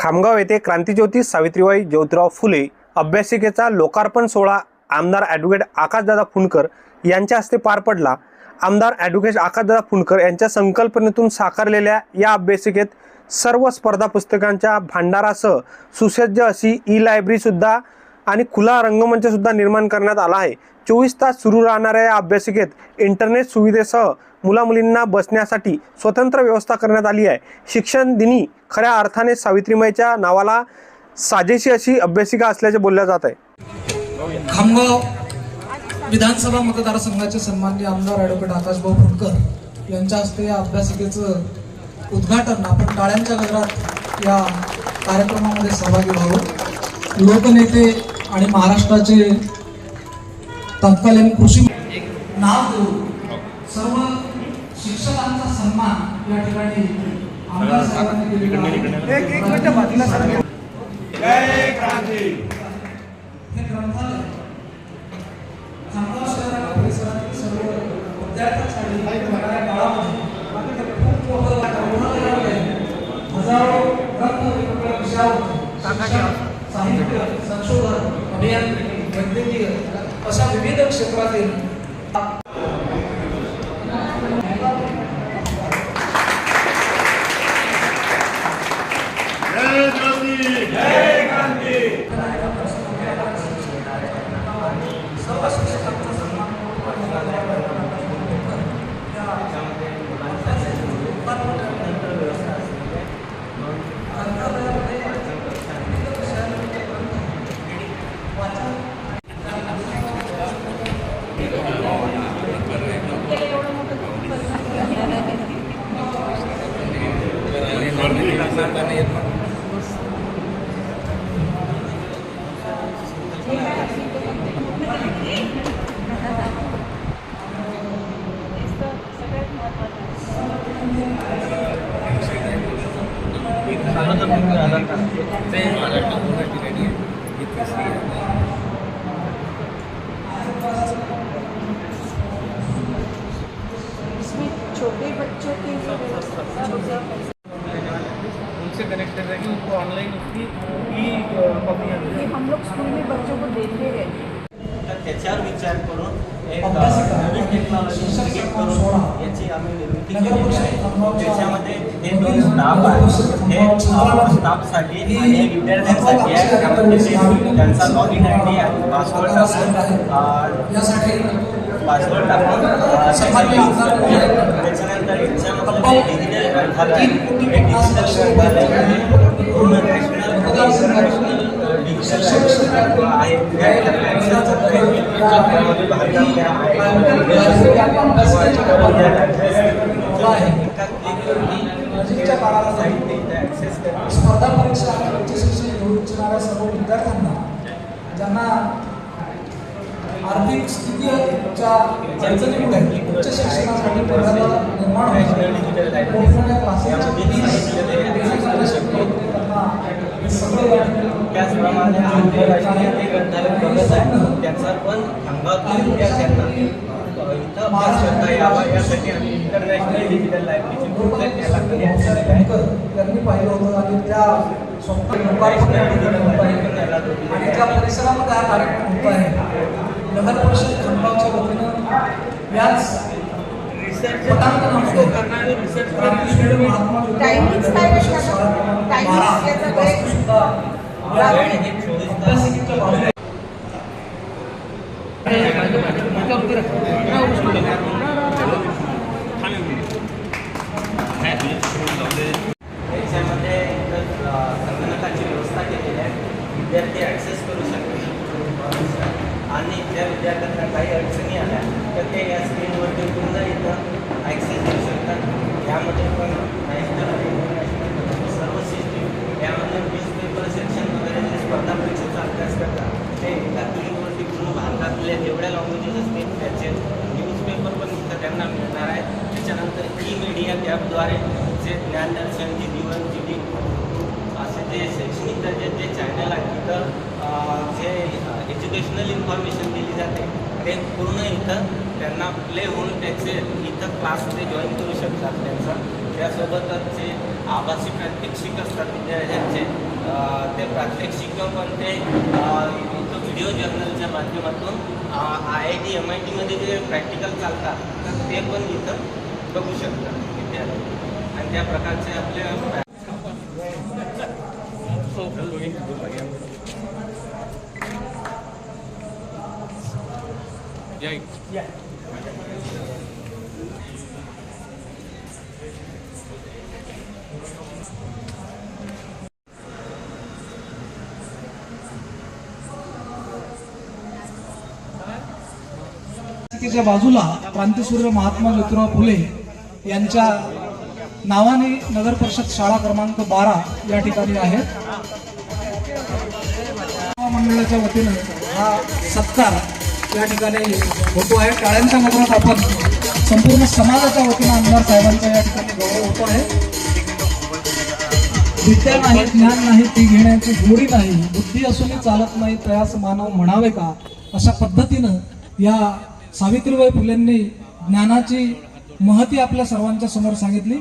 खामगाव येथे क्रांतीज्योती सावित्रीबाई ज्योतिराव फुले अभ्यासिकेचा लोकार्पण सोहळा आमदार ॲडव्होकेट आकाशदादा फुंडकर यांच्या हस्ते पार पडला. आमदार ॲडव्होकेट आकाशदादा फुंडकर यांच्या संकल्पनेतून साकारलेल्या या अभ्यासिकेत सर्व स्पर्धा पुस्तकांच्या भांडारासह सुसज्ज अशी ई लायब्ररीसुद्धा आणि खुला रंगमंच सुद्धा निर्माण करण्यात आला आहे. चोवीस तास सुरू राहणाऱ्या या अभ्यासिकेत इंटरनेट सुविधेसह मुलामुलींना बसण्यासाठी स्वतंत्र व्यवस्था करण्यात आली आहे. शिक्षण दिनी खऱ्या अर्थाने सावित्रीमाईच्या नावाला साजेशी अशी अभ्यासिका असल्याचे बोलल्या जात आहे. खामगाव विधानसभा मतदारसंघाचे सन्माननीय आमदार ॲडव्होकेट आकाशभाऊ फुंडकर यांच्या हस्ते या अभ्यासिकेचं उद्घाटन आपण टाळ्यांच्या गजरात या कार्यक्रमामध्ये सहभागी व्हावं. लोकनेते आणि महाराष्ट्राचे तत्कालीन कृषी नाव देऊन सर्व शिक्षकांचा सन्मान या ठिकाणी आमदार साहेबांनी केलेला आहे. हे ग्रंथालय khawatir. Thank you. सर्व शिक्षकांचा सन्मान इसमें हम लोग स्कूल में बच्चों को देते हैं। त्याच्यावर विचार करून एक नवीन टेक्नॉलॉजी क्रिएट करून याची आम्ही निर्मिती नगर आहे. त्याच्यामध्ये हे दोन स्टाफ आहे. हे स्टाफसाठी आणि विद्यार्थ्यांसाठी आहे. त्यामध्ये ते त्यांचा लॉग इन आय डी आणि पासवर्ड टाकून पासवर्ड टाकून सन्माननीय आमदार त्याच्यानंतर त्याच्यानंतर याच्यामध्ये डिजिटल ग्रंथालय डिजिटल ग्रंथालय पूर्ण नॅशनल स्पर्धा परीक्षा उच्च शिक्षण घेऊ इच्छिणाऱ्या सर्व विद्यार्थ्यांना ज्यांना आर्थिक स्थितीच्या अडचणीमुळे उच्च शिक्षणासाठी निर्माण मोठमोठ्या हे सगळं त्याचप्रमाणे बघत आहे त्याचा पण अ, इथं अभ्यास करता यावा यासाठी आम्ही इंटरनॅशनल डिजिटल लायब्ररीची त्याला आहे. त्यांनी पाहिलं होतं आणि त्या आणि ज्या परिसरामध्ये हा कार्यक्रम होत आहे. नगर परिषद खामगावच्या वतीनं याच पटांगण असतो क्रांतीसूर्य महात्मा ज्योतिबा फुले? शाळा बारा. याचा संगणकाची व्यवस्था केलेली आहे विद्यार्थी ॲक्सेस करू शकतात आणि त्या विद्यार्थ्यांना काही अडचणी आल्या तर ते या स्क्रीनवरती पुन्हा इथं ॲक्सेस देऊ शकतात यामध्ये पण नॅशनल आणि इंटरनॅशनल सर्व सिस्टीम यामध्ये न्यूजपेपर सेक्शन वगैरे जे स्पर्धा परीक्षेचा अभ्यास करतात ते एका क्लिकवरती पूर्ण भारतातल्या जेवढ्या लँग्वेजेस असतील त्याचे न्यूजपेपर पण इथं त्यांना मिळणार आहे त्याच्यानंतर ई मीडिया ॲपद्वारे जे ज्ञानदर्शन जी दिवन असे जे शैक्षणिक दर्जाचे जे चॅनल आहे तिथं जे एज्युकेशनल इन्फॉर्मेशन दिली जाते ते पूर्ण इथं त्यांना प्ले होऊन त्याचे इथं क्लास ते जॉईन करू शकतात त्यांचा. त्यासोबतच जे आभासी प्रात्यक्षिक असतात विद्यार्थ्यांचे ते प्रात्यक्षिक पण ते इथं व्हिडिओ जर्नलच्या माध्यमातून I I T M I टीमध्ये जे प्रॅक्टिकल चालतात तर ते पण इथं बघू शकतात. विद्यार्थी आणि त्या प्रकारचे आपले च्या बाजूला क्रांतीसूर्य महात्मा ज्योतिराव फुले यांच्या नावाने नगर परिषद शाळा क्रमांक बारा या ठिकाणी आहेत मंडळाच्या वतीनं हा सत्कार या ठिकाणी होतो आहे. टाळ्यांच्या गजरात आपण संपूर्ण समाजाच्या वतीनं आमदार साहेबांचा या ठिकाणी गौरव होतो आहे. विद्या नाही ज्ञान नाही ती घेण्याची गोडी नाही बुद्धी असूनही चालत नाही तयास मानव म्हणावे का? अशा पद्धतीनं या सावित्रीबाई फुलेंनी ज्ञानाची महती आपल्या सर्वांच्या समोर सांगितली.